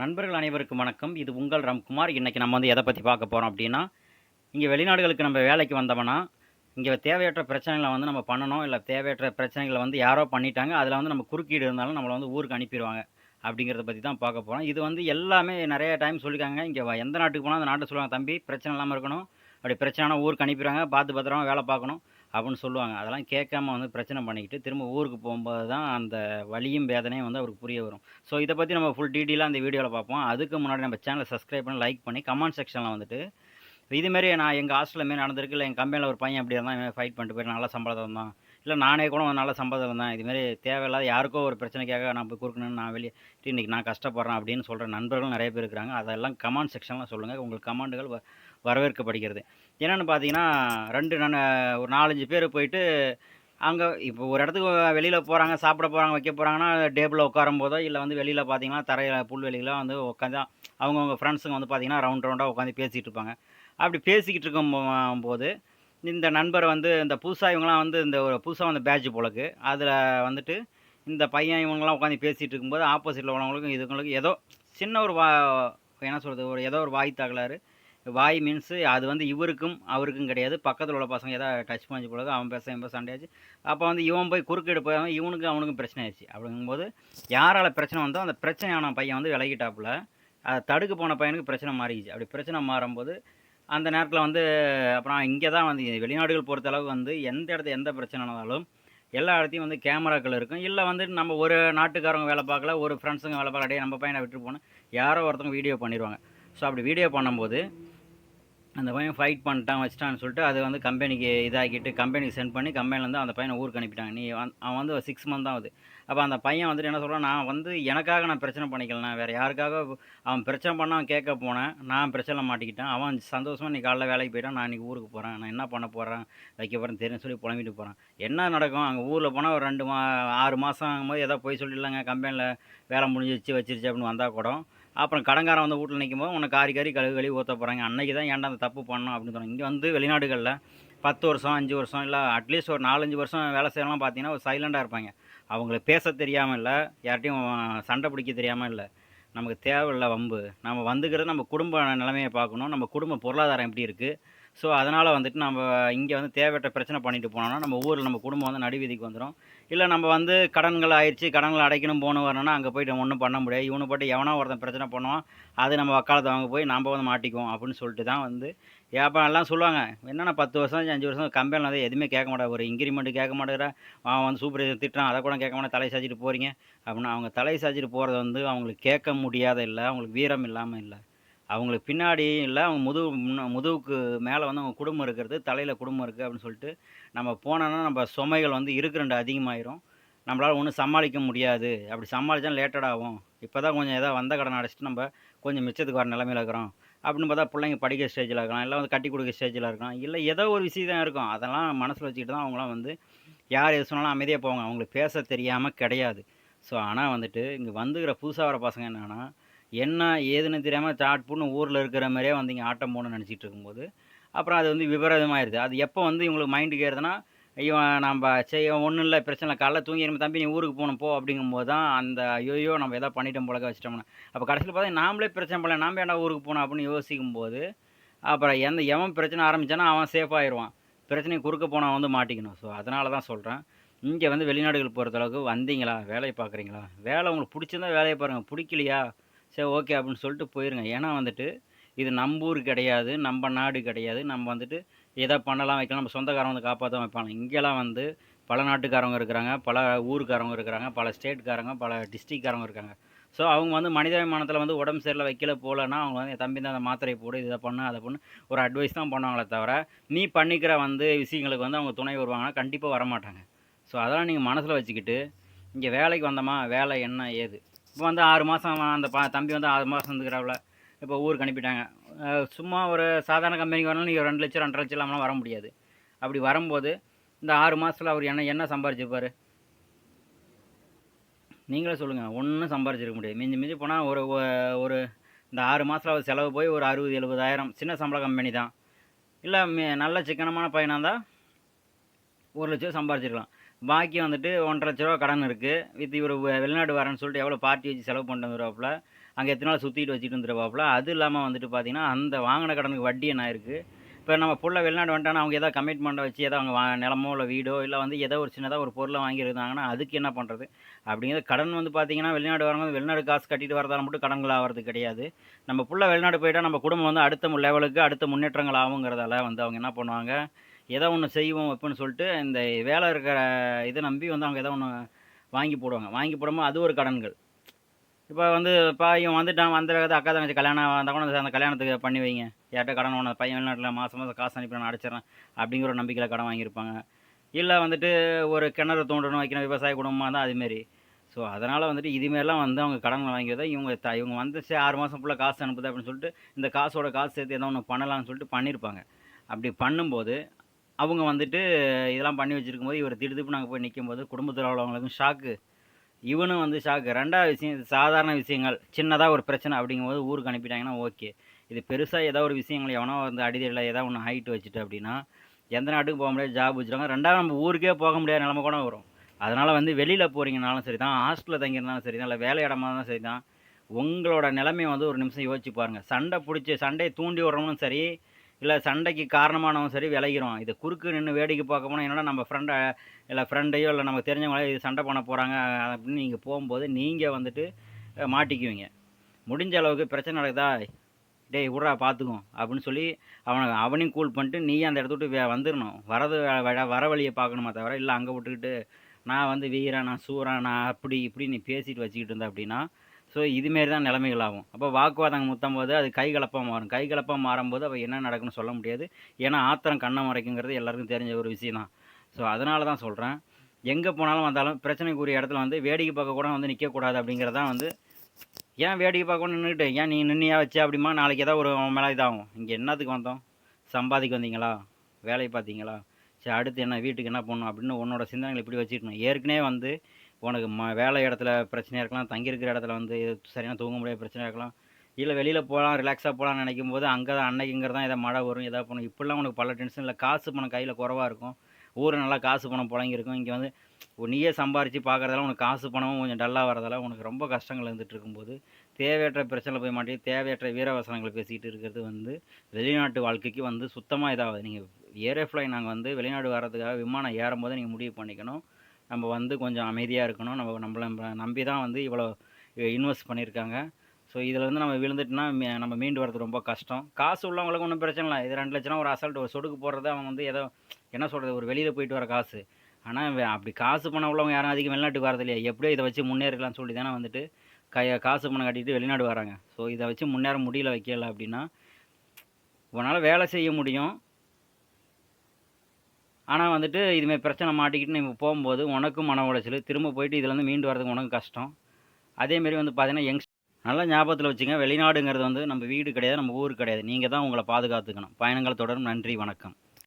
நண்பர்கள் அனைவருக்கும் வணக்கம். இது உங்கள் ராம்குமார். இன்றைக்கி நம்ம வந்து எதை பற்றி பார்க்க போகிறோம் அப்படின்னா இங்கே வெளிநாடுகளுக்கு நம்ம வேலைக்கு வந்தோம்னா இங்கே தேவையற்ற பிரச்சனைகளை வந்து நம்ம பண்ணணும். இல்லை தேவையற்ற பிரச்சனைகளை வந்து யாரோ பண்ணிட்டாங்க. அதில் வந்து நம்ம குறுக்கீடு இருந்தாலும் நம்மளை வந்து ஊருக்கு அனுப்பிடுவாங்க அப்படிங்கிறத பற்றி தான் பார்க்க போகிறோம் இது வந்து எல்லாமே நிறைய டைம் சொல்லியிருக்காங்க. இங்கே எந்த நாட்டுக்கு போனால் அந்த நாட்டை சொல்லுவாங்க தம்பி பிரச்சனை இல்லாமல் இருக்கணும். அப்படி பிரச்சனைனா ஊருக்கு அனுப்பிடுவாங்க. பார்த்து பத்திரமா வேலை பார்க்கணும். அப்படின்னு சொல்லுவாங்க. அதெல்லாம் கேட்காம வந்து பிரச்சனை பண்ணிக்கிட்டு திரும்ப ஊருக்கு போகும்போது தான் அந்த வலியும் வேதனையும் வந்து அவருக்கு புரிய வரும். ஸோ இதை பற்றி நம்ம ஃபுல் டீட்டெயிலாக அந்த வீடியோவில் பார்ப்போம். அதுக்கு முன்னாடி நம்ம சேனலை சப்ஸ்கிரைப் பண்ணி லைக் பண்ணி கமெண்ட் செக்ஷனில் வந்துட்டு இதுமாரி நான் எங்கள் ஹாஸ்டலில் மாரி நடந்திருக்கு இல்லை எங்கள் கம்பெனியில் ஒரு பையன் அப்படி இருந்தால் ஃபைட் பண்ணிட்டு போயிட்டு நல்லா சம்பளம் தான் இல்லை நானே கூட நல்ல சம்பளம் தான் இதுமாரி தேவையில்லாத யாருக்கோ ஒரு பிரச்சனைக்காக நான் போய் கொடுக்கணும்னு நான் வெளியே இன்றைக்கி நான் கஷ்டப்படுறேன் அப்படின்னு சொல்கிற நண்பர்கள் நிறைய பேர் இருக்கிறாங்க அதெல்லாம் கமெண்ட் செக்ஷனில் சொல்லுங்கள் உங்களுக்கு கமாண்டுகள் வ வரவேற்கப்படுகிறது. என்னென்னு பார்த்தீங்கன்னா ரெண்டு நான் ஒரு நாலஞ்சு பேர் போயிட்டு அங்கே இப்போ ஒரு இடத்துக்கு வெளியில் போகிறாங்க சாப்பிட போகிறாங்க வைக்க போகிறாங்கன்னா டேபிளில் உட்காரும் போதோ இல்லை வந்து வெளியில் பார்த்தீங்கன்னா தரையில் புல்வெளியில் வந்து உட்காந்து அவங்கவுங்க ஃப்ரெண்ட்ஸுங்க வந்து பார்த்தீங்கன்னா ரவுண்ட் ரவுண்டாக உட்காந்து பேசிகிட்டு இருப்பாங்க. அப்படி பேசிக்கிட்டு இருக்கும் போது இந்த நண்பர் வந்து இந்த புதுசாக இவங்களாம் வந்து இந்த ஒரு புதுசாக வந்த பேட்ச் போலக்கு. அதில் வந்துட்டு இந்த பையன் இவங்கெல்லாம் உட்காந்து பேசிகிட்டு இருக்கும்போது ஆப்போசிட்டில் உள்ளவங்களுக்கும் இதுங்களுக்கும் ஏதோ சின்ன ஒரு வா என்ன சொல்கிறது ஒரு ஏதோ ஒரு வாய் தகலாறு வாய் மீன்ஸு அது வந்து இவருக்கும் அவருக்கும் கிடையாது. பக்கத்தில் உள்ள பசங்க ஏதாவது டச் பண்ணி போலது அவன் பேச இவன் சண்டையாச்சு. அப்போ வந்து இவன் போய் குறுக்கிட்டு போய் இவனுக்கு அவனுக்கும் பிரச்சனை ஆயிடுச்சு. அப்படிங்கும்போது யாரால் பிரச்சனை வந்தோ அந்த பிரச்சனையான பையன் வந்து விலகிட்டாப்புல. அதை தடுக்க போன பையனுக்கு பிரச்சனை மாறிடுச்சு. அப்படி பிரச்சனை மாறும்போது அந்த நேரத்தில் வந்து அப்புறம் இங்கே தான் வந்து வெளிநாடுகள் பொறுத்த அளவுக்கு வந்து எந்த இடத்துல எந்த பிரச்சனைனாலும் எல்லா இடத்தையும் வந்து கேமராக்கள் இருக்கும். இல்லை வந்து நம்ம ஒரு நாட்டுக்காரங்க வேலை பார்க்கல ஒரு ஃப்ரெண்ட்ஸுங்க வேலை பார்க்கலையே நம்ம பையனை விட்டு போனோம் யாரோ ஒருத்தவங்க வீடியோ பண்ணிடுவாங்க ஸோ அப்படி வீடியோ பண்ணும்போது அந்த பையன் ஃபைட் பண்ணிட்டான் வச்சிட்டான்னு சொல்லிட்டு அது வந்து கம்பெனிக்கு இதாக்கிட்டு கம்பெனிக்கு சென்ட் பண்ணி கம்பெனிலேருந்து அந்த பையனை ஊருக்கு அனுப்பிட்டாங்க. நீ அவன் வந்து சிக்ஸ் மந்த் தான் ஆகுது. அப்போ அந்த பையன் வந்துட்டு என்ன சொல்கிறான் நான் வந்து எனக்காக நான் பிரச்சனை பண்ணிக்கலாம் வேறு யாருக்காக அவன் பிரச்சனை பண்ண அவன் கேட்க போனேன் நான் பிரச்சனை மாட்டிக்கிட்டேன். அவன் சந்தோஷமாக நீ காலைல வேலைக்கு போயிட்டான் நான் இன்றைக்கி ஊருக்கு போகிறேன் நான் என்ன பண்ண போகிறேன் வைக்க போகிறேன் தெரியும் சொல்லி புலம்பிட்டு போகிறேன் என்ன நடக்கும்? அங்கே ஊரில் போனால் ஒரு ரெண்டு மா ஆறு மாதம் ஆகும்போது ஏதோ போய் சொல்லிடலாங்க கம்பெனியில் வேலை முடிஞ்சிருச்சு வச்சிருச்சு அப்படின்னு வந்தால் கூட அப்புறம் கடங்காரன் வந்து வீட்டில் நிற்கும் போது உன்னை காரி காரி கழுவி கழுவி ஊற்ற போகிறாங்க அன்றைக்கி தான் ஏன்டா அந்த தப்பு பண்ணணும் அப்படின்னு சொன்னாங்க. இங்கே வந்து வெளிநாடுகளில் பத்து வருஷம் அஞ்சு வருஷம் இல்லை அட்லீஸ்ட் ஒரு நாலஞ்சு வருஷம் வேலை செய்யலாம் பார்த்தீங்கன்னா ஒரு சைலண்டாக இருப்பாங்க. அவங்களுக்கு பேச தெரியாமல் இல்லை யார்கிட்டையும் சண்டை பிடிக்க தெரியாமல் இல்லை. நமக்கு தேவையில்லை வம்பு. நம்ம வந்துக்கிறது நம்ம குடும்ப நிலைமையை பார்க்கணும். நம்ம குடும்ப பொருளாதாரம் எப்படி இருக்குது ஸோ அதனால் வந்துட்டு நம்ம இங்கே வந்து தேவையற்ற பிரச்சனை பண்ணிட்டு போனோம்னா நம்ம ஊரில் நம்ம குடும்பம் வந்து நடுவீதிக்கு வந்துடும் இல்லை நம்ம வந்து கடன்கள் ஆயிடுச்சு கடன்கள் அடைக்கணும் போகணும் வரணும்னா அங்கே போயிட்டு ஒன்றும் பண்ண முடியாது. இவனு போட்டு எவனோ ஒருத்தன் பிரச்சனை பண்ணுவான் அது நம்ம வக்காலத்தை வாங்க போய் நம்ம வந்து மாட்டிக்குவோம் அப்படின்னு சொல்லிட்டு தான் வந்து வியாபாரம் எல்லாம் சொல்லுவாங்க. என்னென்னா பத்து வருஷம் அஞ்சு வருஷம் கம்பெனியில் வந்து எதுவுமே கேட்க மாட்டாங்க. ஒரு இன்க்ரிமெண்ட் கேட்க மாட்டேங்கிற அவன் வந்து சூப்பர்வைசர் திட்டுறான் அதை கூட கேட்க மாட்டேன் தலை சாச்சிட்டு போகிறீங்க அப்படின்னு அவங்க தலை சாச்சிட்டு போகிறது வந்து அவங்களுக்கு கேட்க முடியாத இல்லை அவங்களுக்கு வீரம் இல்லாமல் இல்லை. அவங்களுக்கு பின்னாடி இல்லை அவங்க முதுகு முன்ன முதுகுக்கு மேலே வந்து அவங்க குடும்பம் இருக்கிறது தலையில் குடும்பம் இருக்குது அப்படின்னு சொல்லிட்டு நம்ம போனோன்னா நம்ம சுமைகள் வந்து இருக்கிறண்டு அதிகமாயிரும். நம்மளால் ஒன்றும் சமாளிக்க முடியாது. அப்படி சமாளித்தா லேட்டட் ஆகும். இப்போ தான் கொஞ்சம் ஏதாவது வந்த கடன் அடைச்சிட்டு நம்ம கொஞ்சம் மிச்சத்துக்கு வர நிலமையில இருக்கிறோம். அப்படின்னு பார்த்தா பிள்ளைங்க படிக்கிற ஸ்டேஜில் இருக்கலாம் இல்லை வந்து கட்டி கொடுக்குற ஸ்டேஜில் இருக்கலாம் இல்லை ஏதோ ஒரு விஷயம் தான் இருக்கும். அதெல்லாம் மனசில் வச்சுக்கிட்டு தான் அவங்களாம் வந்து யார் எது சொன்னாலும் அமைதியாக போவாங்க. அவங்களுக்கு பேச தெரியாமல் கிடையாது. ஸோ ஆனால் வந்துட்டு இங்கே வந்துக்கிற புதுசாக வர பசங்க என்னென்னா என்ன ஏதுன்னு தெரியாமல் சாட்புன்னு ஊரில் இருக்கிற மாதிரியே வந்து இங்கே ஆட்டம் போகணும்னு நினச்சிட்டு இருக்கும்போது அப்புறம் அது வந்து விபரீதமாயிருது. அது எப்போ வந்து இவங்களுக்கு மைண்டுக்கு ஏறுதுன்னா இவன் நம்ம செய்ய ஒன்றும் இல்லை பிரச்சனை இல்லை காலைல தூங்கி நம்ம தம்பி நீ ஊருக்கு போகணும் போ அப்படிங்கும்போது தான் அந்த ஐயோ நம்ம எதாவது பண்ணிட்டோம் போலக்க வச்சிட்டோம்னா. அப்போ கடைசியில் பார்த்தா நாமளே பிரச்சனை பண்ணல நாம ஏன்டா ஊருக்கு போகணும் அப்படின்னு யோசிக்கும் போது அப்புறம் எந்த எவன் பிரச்சனை ஆரம்பித்தானா அவன் சேஃப் ஆயிடுவான் பிரச்சனையை குறுக்க போனால் வந்து மாட்டிக்கணும். ஸோ அதனால தான் சொல்கிறேன் இங்கே வந்து வெளிநாடுகள் பொறுத்தளவுக்கு வந்தீங்களா? வேலையை பார்க்குறீங்களா? வேலை உங்களுக்கு பிடிச்சிருந்தா வேலையை பாருங்கள் பிடிக்கலையா? சரி ஓகே அப்படின்னு சொல்லிட்டு போயிருங்க. ஏன்னா வந்துட்டு இது நம்ம ஊர் கிடையாது நம்ம நாடு கிடையாது. நம்ம வந்துட்டு எதை பண்ணலாம் வைக்கலாம் நம்ம சொந்தக்காரங்க வந்து காப்பாற்ற வைப்பாங்க. இங்கெல்லாம் வந்து பல நாட்டுக்காரங்க இருக்கிறாங்க பல ஊருக்காரங்க இருக்கிறாங்க பல ஸ்டேட்காரங்க பல டிஸ்ட்ரிக்ட்காரங்க இருக்காங்க. ஸோ அவங்க வந்து மனிதாபிமானத்தில் வந்து உடம்பு சரியில்லை வைக்கல போகலன்னா அவங்க வந்து என் தம்பி தான் அந்த மாத்திரையை போடு இதை பண்ணு அதை பண்ணு ஒரு அட்வைஸ் தான் பண்ணுவாங்களே தவிர நீ பண்ணிக்கிற வந்து விஷயங்களுக்கு வந்து அவங்க துணை வருவாங்கன்னா கண்டிப்பாக வரமாட்டாங்க. ஸோ அதெல்லாம் நீங்கள் மனசில் வச்சுக்கிட்டு இங்கே வேலைக்கு வந்தோமா வேலை என்ன ஏது? இப்போ வந்து ஆறு மாதம் அந்த பா தம்பி வந்து ஆறு மாதம் இருந்துக்கிறாவில் இப்போ ஊருக்கு அனுப்பிட்டாங்க. சும்மா ஒரு சாதாரண கம்பெனிக்கு வரணும் நீங்கள் ரெண்டு லட்சம் ரெண்டரை லட்சம் இல்லாமல் வர முடியாது. அப்படி வரும்போது இந்த ஆறு மாதத்தில் அவர் என்ன என்ன சம்பாரிச்சிருப்பார்? நீங்களே சொல்லுங்கள் ஒன்றும் சம்பாரிச்சிருக்க முடியாது. மிஞ்சி மிஞ்சி போனால் ஒரு ஒரு இந்த ஆறு மாதத்தில் அவர் செலவு போய் ஒரு அறுபது எழுபதாயிரம் சின்ன சம்பள கம்பெனி தான் இல்லை நல்ல சிக்கனமான பையனாக இருந்தால் ஒரு லட்சம் சம்பாரிச்சிருக்கலாம். பாக்கி வந்துட்டு ஒன்றரை லட்ச ரூபா கடன் இருக்குது வித் இவர் வெளிநாடு வரேன்னு சொல்லிட்டு எவ்வளோ பார்ட்டி வச்சு செலவு பண்ணிட்டு வந்துருவாப்புல. அங்கே எத்தனை நாள் சுற்றிட்டு வச்சுட்டு வந்துருவாப்புல. அது இல்லாமல் வந்துட்டு பார்த்தீங்கன்னா அந்த வாங்கின கடனுக்கு வட்டி என்ன இருக்குது இப்போ நம்ம புள்ள வெளிநாடு வந்துட்டானா அவங்க ஏதாவது கமிட்மெண்ட்டை வச்சு ஏதோ அவங்க வா நிலமோ இல்லை வீடோ இல்லை வந்து ஏதோ ஒரு சின்னதாக ஒரு பொருளை வாங்கியிருந்தாங்கன்னா அதுக்கு என்ன பண்ணுறது அப்படிங்கிறது கடன் வந்து பார்த்தீங்கன்னா வெளிநாடு வரும்போது வெளிநாடு காசு கட்டிட்டு வரதால மட்டும் கடன்கள் ஆகிறது கிடையாது. நம்ம புள்ள வெளிநாடு போயிட்டால் நம்ம குடும்பம் வந்து அடுத்த லெவலுக்கு அடுத்த முன்னேற்றங்கள் ஆகுங்கிறதால வந்து அவங்க என்ன பண்ணுவாங்க? ஏதோ ஒன்று செய்வோம் வைப்போன்னு சொல்லிட்டு இந்த வேலை இருக்கிற இதை நம்பி வந்து அவங்க ஏதோ ஒன்று வாங்கி போடுவாங்க. வாங்கி போடும்போது அது ஒரு கடன்கள். இப்போ வந்து இப்போ இவன் வந்துட்டான் வந்த வேகத்தை அக்கா தங்கச்சி கல்யாணம் வந்தால் கூட அந்த கல்யாணத்துக்கு பண்ணி வைங்க. யார்கிட்ட கடன் ஒன்று பையன் வெளிநாட்டில் மாதம் மாதம் காசு அனுப்பி நான் அடைச்சிடறேன் அப்படிங்கிற ஒரு நம்பிக்கையில் கடன் வாங்கியிருப்பாங்க. இல்லை வந்துட்டு ஒரு கிணறு தோண்டணும் வைக்கணும் விவசாய குடும்பமாக தான் அதுமாரி. ஸோ அதனால் வந்துட்டு இதுமாரிலாம் வந்து அவங்க கடன் வாங்கியதை இவங்க த இவங்க வந்து சரி ஆறு மாதம் ஃபுல்லாக காசு அனுப்புது அப்படின்னு சொல்லிட்டு இந்த காசோட காசு சேர்த்து ஏதோ ஒன்று பண்ணலாம்னு சொல்லிட்டு பண்ணியிருப்பாங்க அப்படி பண்ணும்போது அவங்க வந்துட்டு இதெல்லாம் பண்ணி வச்சுருக்கும் போது இவர் திடுதிப்பு நாங்கள் போய் நிற்கும் போது குடும்பத்தில் உள்ளவங்களுக்கும் ஷாக்கு இவனும் வந்து ஷாக்கு ரெண்டாவது விஷயம் இது சாதாரண விஷயங்கள். சின்னதாக ஒரு பிரச்சனை அப்படிங்கும்போது ஊருக்கு அனுப்பிட்டாங்கன்னா ஓகே இது பெருசாக ஏதோ ஒரு விஷயங்கள் எவனோ வந்து அடிதடியில் ஏதாவது ஒன்று ஹைட் வச்சுட்டு அப்படின்னா எந்த நாட்டுக்கு போக முடியாது ஜாப் வச்சுருவாங்க. ரெண்டாவது நம்ம ஊருக்கே போக முடியாத நிலமை கூட வரும். அதனால் வந்து வெளியில் போகிறீங்கனாலும் சரி தான் ஹாஸ்டலில் தங்கியிருந்தாலும் சரி தான் இல்லை வேலை இடமா இருந்தாலும் சரி தான் உங்களோட நிலைமையை வந்து ஒரு நிமிஷம் யோசிச்சு பாருங்கள் சண்டை பிடிச்சி சண்டையை தூண்டி விடுறவனும் சரி இல்லை சண்டைக்கு காரணமானவன் சரி விளைகிறோம் இது குறுக்கு நின்று வேடிக்கை பார்க்க போனால் என்னடா நம்ம ஃப்ரெண்டை இல்லை ஃப்ரெண்டையோ இல்லை நமக்கு தெரிஞ்சவங்களோ இது சண்டை பண்ண போகிறாங்க அப்படின்னு நீங்கள் போகும்போது நீங்கள் வந்துட்டு மாட்டிக்குவீங்க. முடிஞ்ச அளவுக்கு பிரச்சனை நடக்குதா? டேய் விட்றா பார்த்துக்கும் அப்படின்னு சொல்லி அவனை அவனையும் கூல் பண்ணிட்டு நீ அந்த இடத்த விட்டு வந்துடணும் வரது வர வழியை பார்க்கணுமா தவிர இல்லை அங்கே விட்டுக்கிட்டு நான் வந்து வீரன் நான் சூரன் நான் அப்படி இப்படி நீ பேசிட்டு வச்சுக்கிட்டு இருந்த அப்படின்னா ஸோ இதுமாரி தான் நிலைமைகள் ஆகும் அப்போ வாக்குவாதம் முத்தும் போது அது கைகலப்பாக மாறும். கைகலப்பாக மாறும்போது அப்போ என்ன நடக்குன்னு சொல்ல முடியாது. ஏன்னா ஆத்திரம் கண்ணை மறைக்குங்கிறது எல்லாருக்கும் தெரிஞ்ச ஒரு விஷயம் தான். ஸோ அதனால தான் சொல்கிறேன் எங்கே போனாலும் வந்தாலும் பிரச்சனைக்குரிய இடத்துல வந்து வேடிக்கை பார்க்க கூட வந்து நிற்கக்கூடாது அப்படிங்கிறதான் வந்து ஏன் வேடிக்கை பார்க்க நின்றுட்டு ஏன் நீ நின்னியா வச்சு அப்படிமா? நாளைக்கு ஏதாவது ஒரு மேலே இதாகும். இங்கே என்னத்துக்கு வந்தோம்? சம்பாதிக்க வந்தீங்களா? வேலையை பார்த்தீங்களா? சரி அடுத்து என்ன? வீட்டுக்கு என்ன பண்ணணும் அப்படின்னு உன்னோட சிந்தனைகள் இப்படி வச்சுக்கணும். ஏற்கனவே வந்து உனக்கு ம வேலை இடத்துல பிரச்சனையாக இருக்கலாம் தங்கியிருக்கிற இடத்துல வந்து சரியான தூங்க முடியாத பிரச்சனையாக இருக்கலாம் இல்லை வெளியில் போகலாம் ரிலாக்ஸாக போகலாம்னு நினைக்கும் போது அங்கே தான் அன்னைக்குங்கிறது தான் எதாவது மழை வரும் எதாவது பண்ணும் இப்படிலாம் உனக்கு பல டென்ஷன் இல்லை. காசு பணம் கையில் குறவாக இருக்கும். ஊரில் நல்லா காசு பணம் புழங்கிருக்கும் இங்கே வந்து ஒரு நீயே சம்பாரித்து பார்க்குறதெல்லாம் உனக்கு காசு பணமும் கொஞ்சம் டல்லாக வரதால உனக்கு ரொம்ப கஷ்டங்கள் இருந்துகிட்டு இருக்கும்போது தேவையற்ற பிரச்சனை போய் மாட்டி தேவையற்ற வீரவசனங்கள் பேசிகிட்டு இருக்கிறது வந்து வெளிநாட்டு வாழ்க்கைக்கு வந்து சுத்தமாக இதாகுது. நீங்கள் ஏரோஃப்ளை நாங்கள் வந்து வெளிநாடு வர்றதுக்காக விமானம் ஏறும்போது நீங்கள் முடிவு பண்ணிக்கணும். நம்ம வந்து கொஞ்சம் அமைதியாக இருக்கணும். நம்ம நம்மளை நம்பி தான் வந்து இவ்வளோ இன்வெஸ்ட் பண்ணியிருக்காங்க. ஸோ இதில் வந்து நம்ம விழுந்துட்டுனா நம்ம மீண்டு வரது ரொம்ப கஷ்டம். காசு உள்ளவங்களுக்கு ஒன்றும் பிரச்சனை இல்லை. இது ரெண்டு லட்சம் ஒரு அசால்ட் ஒரு சொடுக்கு போடுறது அவன் வந்து ஏதோ என்ன சொல்கிறது ஒரு வெளியில் போயிட்டு வர காசு. ஆனால் அப்படி காசு பணம் உள்ளவங்க யாரும் அதிகம் வெளிநாட்டுக்கு வரது இல்லையா? எப்படியோ இதை வச்சு முன்னேறலாம்னு சொல்லி தானே வந்துட்டு கை காசு பணம் கட்டிட்டு வெளிநாடு வராங்க. ஸோ இதை வச்சு முன்னேற முடியல வைக்கல அப்படின்னா உன்னால் வேலை செய்ய முடியும். ஆனால் வந்துட்டு இதுமாரி பிரச்சனை மாட்டிக்கிட்டு நம்ம போகும்போது உனக்கும் மன உளைச்சல். திரும்ப போயிட்டு இதுலேருந்து மீண்டு வரதுக்கு உனக்கு கஷ்டம். அதேமாரி வந்து பார்த்தீங்கன்னா யங்ஸ் நல்லா ஞாபகத்தில் வச்சுங்க வெளிநாடுங்கிறது வந்து நம்ம வீடு கிடையாது நம்ம ஊர் கிடையாது. நீங்கள் தான் உங்களை பாதுகாத்துக்கணும். பயணங்கள் தொடரும். நன்றி வணக்கம்.